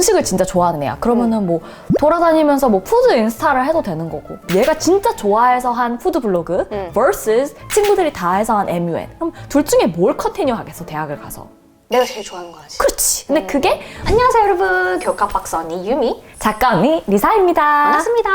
음식을 진짜 좋아하는 애야. 그러면은 뭐 돌아다니면서 뭐 푸드 인스타를 해도 되는 거고. 얘가 진짜 좋아해서 한 푸드 블로그 음. vs 친구들이 다 해서 한 MUN. 그럼 둘 중에 뭘 컨티뉴 하겠어 대학을 가서. 내가 제일 좋아하는 거 하지. 그렇지. 근데 그게 안녕하세요 여러분 교과 박사 언니 유미 작가 언니 리사입니다. 반갑습니다.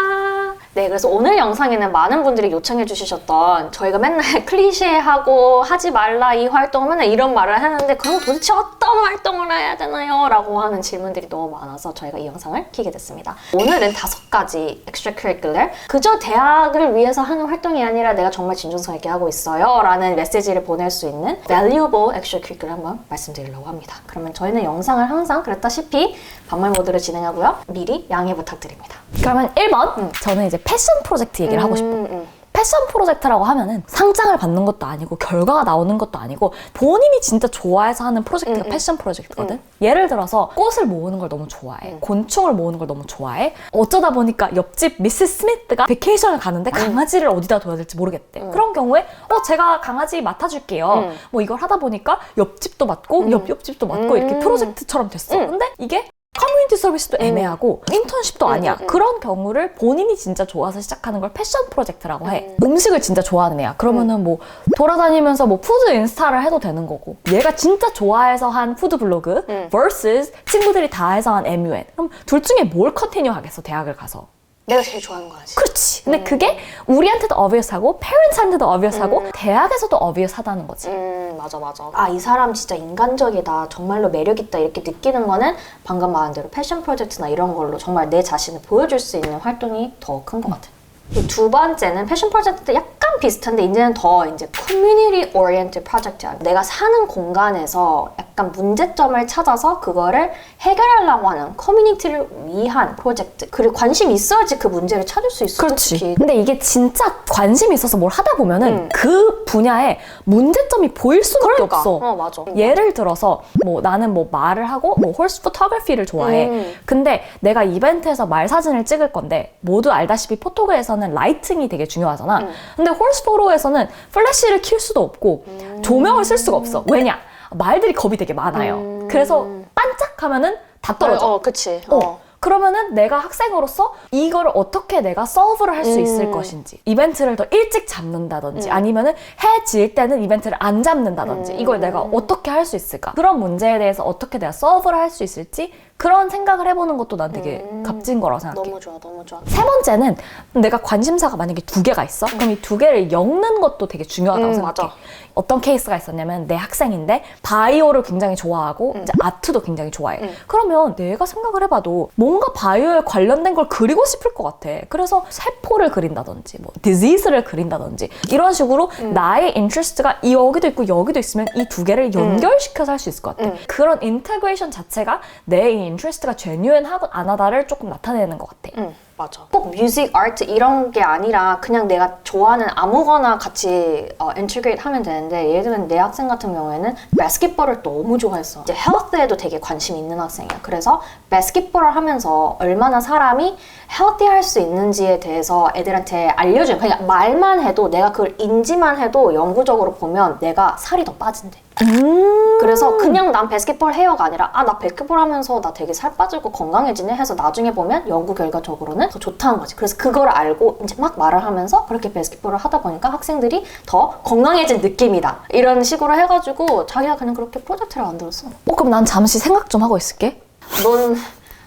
네 그래서 오늘 영상에는 많은 분들이 요청해 주셨던 저희가 맨날 클리셰하고 하지 말라 이 활동을 맨날 이런 말을 하는데 그럼 도대체 어떤 활동을 해야 되나요? 라고 하는 질문들이 너무 많아서 저희가 이 영상을 키게 됐습니다. 오늘은 다섯 가지 extracurricular 그저 대학을 위해서 하는 활동이 아니라 내가 정말 진정성 있게 하고 있어요 라는 메시지를 보낼 수 있는 valuable extracurricular 한번 말씀드리려고 합니다. 그러면 저희는 영상을 항상 그랬다시피 반말 모드로 진행하고요. 미리 양해 부탁드립니다. 그러면 1번 저는 이제 패션 프로젝트 얘기를 하고 싶어. 음, 음. 패션 프로젝트라고 하면은 상장을 받는 것도 아니고 결과가 나오는 것도 아니고 본인이 진짜 좋아해서 하는 프로젝트가 음, 음. 패션 프로젝트거든. 예를 들어서 꽃을 모으는 걸 너무 좋아해. 음. 곤충을 모으는 걸 너무 좋아해. 어쩌다 보니까 옆집 미스 스미스가 베케이션을 가는데 강아지를 어디다 둬야 될지 모르겠대. 음. 그런 경우에 어 제가 강아지 맡아줄게요. 음. 뭐 이걸 하다 보니까 옆집도 맡고 음. 옆 옆집도 맡고 이렇게 음. 프로젝트처럼 됐어. 음. 근데 이게 커뮤니티 서비스도 애매하고 인턴십도 음, 아니야. 음, 음. 그런 경우를 본인이 진짜 좋아서 시작하는 걸 패션 프로젝트라고 해. 음. 식을 진짜 좋아하는 애야. 그러면은 뭐 돌아다니면서 뭐 푸드 인스타를 해도 되는 거고. 얘가 진짜 좋아해서 한 푸드 블로그 음. vs 친구들이 다 해서 한 MUN. 그럼 둘 중에 뭘 컨티뉴 하겠어 대학을 가서. 내가 제일 좋아하는 거 하지. 그렇지. 근데 음. 그게 우리한테도 obvious하고 parents한테도 obvio하고 음. 대학에서도 obvious하다는 거지. 음 맞아 맞아. 아 이 사람 진짜 인간적이다. 정말로 매력 있다 이렇게 느끼는 거는 방금 말한 대로 패션 프로젝트나 이런 걸로 정말 내 자신을 보여줄 수 있는 활동이 더 큰 것 같아. 그리고 두 번째는 패션 프로젝트 약간 비슷한데 이제는 더 이제 커뮤니티 오리엔트 프로젝트야. 내가 사는 공간에서 약간 문제점을 찾아서 그거를 해결하려고 하는 커뮤니티를 위한 프로젝트. 그리고 관심 있어야지 그 문제를 찾을 수 있어. 솔직히. 근데 이게 진짜 관심이 있어서 뭘 하다 보면은 음. 그 분야에 문제점이 보일 수밖에 그러니까. 없어. 어 맞아. 예를 들어서 뭐 나는 뭐 말을 하고 뭐 홀스 포토그래피를 좋아해. 음. 근데 내가 이벤트에서 말 사진을 찍을 건데 모두 알다시피 포토그에서는 라이팅이 되게 중요하잖아. 음. 근데 홀스 포로에서는 플래시를 킬 수도 없고 조명을 쓸 수가 없어. 왜냐? 말들이 겁이 되게 많아요. 음. 그래서 반짝하면은 다 떨어져. 어, 그치. 어. 어. 그러면은 내가 학생으로서 이거를 어떻게 내가 서브를 할 수 있을 음. 것인지 이벤트를 더 일찍 잡는다든지 음. 아니면은 해 질 때는 이벤트를 안 잡는다든지 음. 이걸 내가 어떻게 할 수 있을까 그런 문제에 대해서 어떻게 내가 서브를 할 수 있을지 그런 생각을 해보는 것도 난 되게 음. 값진 거라고 생각해 너무 좋아, 너무 좋아. 세 번째는 내가 관심사가 만약에 두 개가 있어 그럼 이 두 개를 엮는 것도 되게 중요하다고 음, 생각해 맞아. 어떤 케이스가 있었냐면 내 학생인데 바이오를 굉장히 좋아하고 음. 이제 아트도 굉장히 좋아해. 음. 그러면 내가 생각을 해봐도 뭔가 바이오에 관련된 걸 그리고 싶을 것 같아. 그래서 세포를 그린다든지 뭐 디지즈를 그린다든지 이런 식으로 음. 나의 인트레스트가 이 여기도 있고 여기도 있으면 이 두 개를 연결시켜서 할 수 있을 것 같아. 음. 그런 인테그레이션 자체가 내 인트레스트가 제뉴엔하고 안 하다를 조금 나타내는 것 같아. 응, 맞아. 꼭 뮤직, 아트 이런 게 아니라 그냥 내가 좋아하는 아무거나 같이 어, 인테그레이트 하면 되는데 예를 들면 내 학생 같은 경우에는 바스켓볼을 너무 좋아했어. 이제 헬스에도 되게 관심 있는 학생이야. 그래서 바스켓볼을 하면서 얼마나 사람이 헬티할 수 있는지에 대해서 애들한테 알려줘요. 그냥 말만 해도 내가 그걸 인지만 해도 영구적으로 보면 내가 살이 더 빠진대. 음. 그래서 그냥 난 바스켓볼 해요가 아니라 아 나 바스켓볼 하면서 나 되게 살 빠지고 건강해지네 해서 나중에 보면 연구 결과적으로는 더 좋다는 거지. 그래서 그걸 알고 이제 막 말을 하면서 그렇게 바스 켓볼을 하다 보니까 학생들이 더 건강해진 느낌이다. 이런 식으로 해가지고 자기가 그냥 그렇게 프로젝트를 만들었어. 어, 그럼 난 잠시 생각 좀 하고 있을게. 넌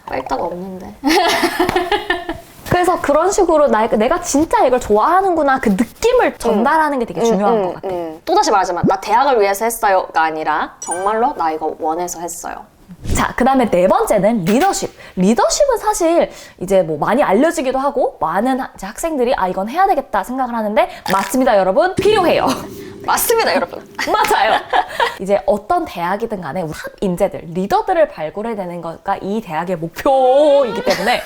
빨다가 없는데. 그래서 그런 식으로 나, 내가 진짜 이걸 좋아하는구나 그 느낌을 전달하는 게 되게 중요한 것 같아. 또다시 말하지만 나 대학을 위해서 했어요가 아니라 정말로 나 이거 원해서 했어요. 자, 그 다음에 네 번째는 리더십. 리더십은 사실 이제 뭐 많이 알려지기도 하고 많은 하- 이제 학생들이 아, 이건 해야 되겠다 생각을 하는데 맞습니다, 여러분. 필요해요. 맞습니다, 여러분. 맞아요. 이제 어떤 대학이든 간에 탑 인재들, 리더들을 발굴해내는 것가 이 대학의 목표이기 때문에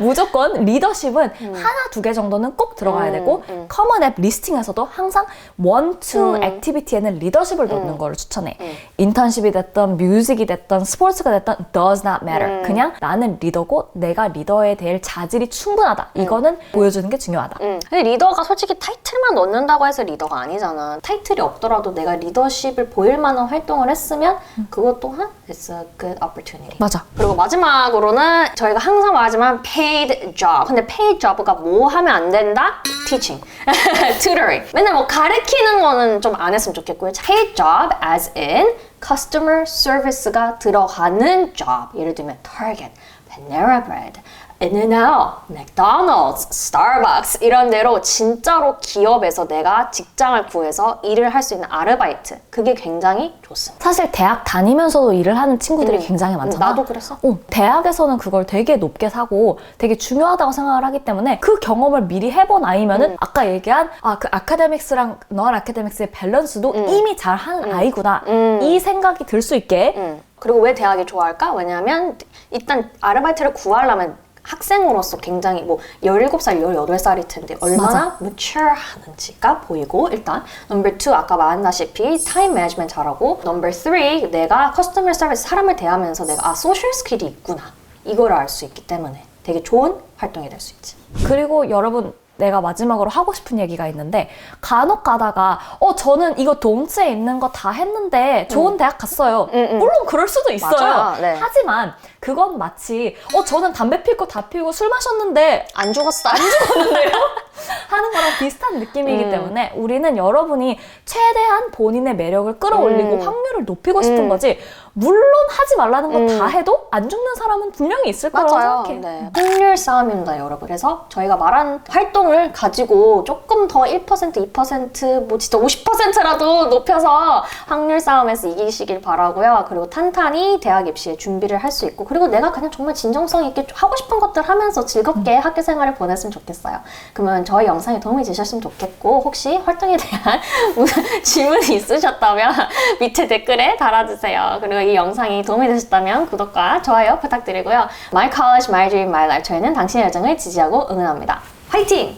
무조건 리더십은 하나 두 개 정도는 꼭 들어가야 음, 되고 음. 커먼 앱 리스팅에서도 항상 원, 투 음. 액티비티에는 리더십을 넣는 거를 추천해. 음. 인턴십이 됐던 뮤직이 됐던 스포츠가 됐던 does not matter. 음. 그냥 나는 리더고 내가 리더에 대해 자질이 충분하다. 음. 이거는 보여주는 게 중요하다. 응. 근데 리더가 솔직히 타이틀만 넣는다고 해서 리더가 아니잖아. 타이틀이 없더라도 내가 리더십을 보일 만한 활동을 했으면 그것 또한 it's a good opportunity. 맞아. 그리고 마지막으로는 저희가 항상 말하지만 paid job. 근데 paid job가 뭐 하면 안 된다? teaching, tutoring. 맨날 뭐 가르치는 거는 좀 안 했으면 좋겠고요. paid job as in customer service가 들어가는 job. 예를 들면 Target, Panera Bread, In-N-Out, McDonald's, Starbucks 이런 데로 진짜로 기업에서 내가 직장을 구해서 일을 할 수 있는 아르바이트. 그게 굉장히 좋습니다. 사실 대학 다니면서도 일을 하는 친구들이 음. 굉장히 많잖아. 나도 그랬어. 어, 대학에서는 그걸 되게 높게 사고 되게 중요하다고 생각을 하기 때문에 그 경험을 미리 해본 아이면은 아까 얘기한 아 그 아카데믹스랑 너한 아카데믹스의 밸런스도 이미 잘 하는 아이구나 이 생각이 들 수 있게 음. 그리고 왜 대학이 좋아할까? 왜냐하면 일단 아르바이트를 구하려면 학생으로서 굉장히 뭐 17살, 18살일 텐데 얼마나 mature 하는지가 보이고 일단 number two 아까 말한다시피 타임 매니지먼트 잘하고 number three 내가 커스터머 서비스 사람을 대하면서 내가 아 소셜 스킬이 있구나 이걸 알 수 있기 때문에 되게 좋은 활동이 될 수 있지. 그리고 여러분 내가 마지막으로 하고 싶은 얘기가 있는데 간혹 가다가 어 저는 이거 동시에 있는 거 다 했는데 좋은 대학 갔어요. 음, 음. 물론 그럴 수도 있어요. 맞아요. 네. 하지만 그건 마치 어 저는 담배 피고 다 피고 술 마셨는데 안 죽었어. 안 하는 거랑 비슷한 느낌이기 음. 때문에 우리는 여러분이 최대한 본인의 매력을 끌어올리고 음. 확률을 높이고 싶은 음. 거지 물론 하지 말라는 거다 음. 해도 안 죽는 사람은 분명히 있을 거라고 맞아요. 생각해. 네. 확률 싸움입니다, 여러분. 그래서 저희가 말한 활동 을 가지고 조금 더 1%, 2%, 뭐 진짜 50%라도 높여서 확률 싸움에서 이기시길 바라고요. 그리고 탄탄히 대학 입시에 준비를 할 수 있고, 그리고 내가 그냥 정말 진정성 있게 하고 싶은 것들 하면서 즐겁게 학교 생활을 보냈으면 좋겠어요. 그러면 저희 영상이 도움이 되셨으면 좋겠고, 혹시 활동에 대한 질문이 있으셨다면 밑에 댓글에 달아주세요. 그리고 이 영상이 도움이 되셨다면 구독과 좋아요 부탁드리고요. My College, My Dream, My Life. 저희는 당신의 여정을 지지하고 응원합니다. 화이팅!